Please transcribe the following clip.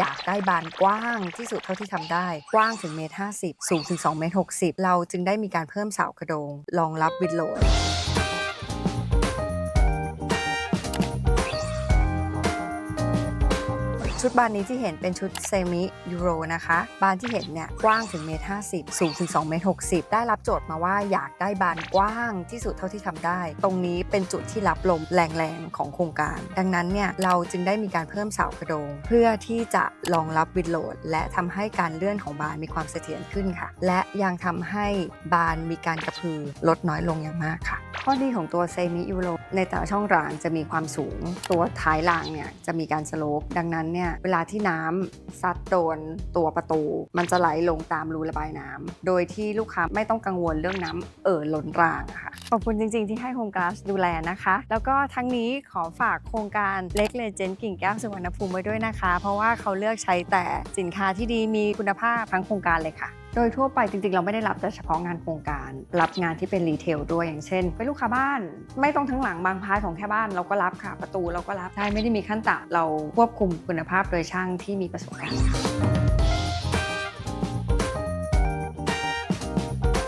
อยากได้บานกว้างที่สุดเท่าที่ทำได้ กว้างถึงเมตรห้าสิบสูงถึง2เมตรหกสิบเราจึงได้มีการเพิ่มเสากระโดงรองรับวิดโหลด ชุดบานนี้ที่เห็นเป็นชุดเซมิยูโรนะคะ บานที่เห็นเนี่ยกว้างถึงเมตรห้าสิบสูงถึง2เมตรหกสิบได้รับโจทย์มาว่าอยากได้บานกว้างที่สุดเท่าที่ทำได้ ตรงนี้เป็นจุดที่รับลมแรงๆของโครงการ ดังนั้นเนี่ยเราจึงได้มีการเพิ่มเสากระโดง เพื่อที่จะรองรับวิดโหลด และทำให้การเลื่อนของบานมีความเสถียรขึ้นค่ะ และยังทำให้บานมีการกระพือลดน้อยลงอย่างมากค่ะ ข้อดีของตัวเซมิยูโรในแต่ละช่องรางจะมีความสูง ตัวท้ายรางเนี่ยจะมีการสโลปดังนั้นเนี่ยเวลาที่น้ำซัดโดนตัวประตู มันจะไหลลงตามรูระบายน้ำโดยที่ลูกค้าไม่ต้องกังวลเรื่องน้ำเอ่อล้นรางค่ะขอบคุณจริง ๆที่ให้โครงการดูแลนะคะ แล้วก็ทั้งนี้ขอฝากโครงการเล็กเลเจนด์กิ่งแก้วสุวรรณภูมิไว้ด้วยนะคะ เพราะว่าเขาเลือกใช้แต่สินค้าที่ดีมีคุณภาพทั้งโครงการเลยค่ะ โดยทั่วไปจริงๆ เราไม่ได้รับแต่เฉพาะงานโครงการ รับงานที่เป็นรีเทลด้วยอย่างเช่นเป็นลูกค้าบ้าน ไม่ต้องทั้งหลังบางพาร์ทของแค่บ้านเราก็รับค่ะประตูเราก็รับใช่ไม่ได้มีขั้นต่ำเราควบคุมคุณภาพโดยช่างที่มีประสบการณ์ค่ะ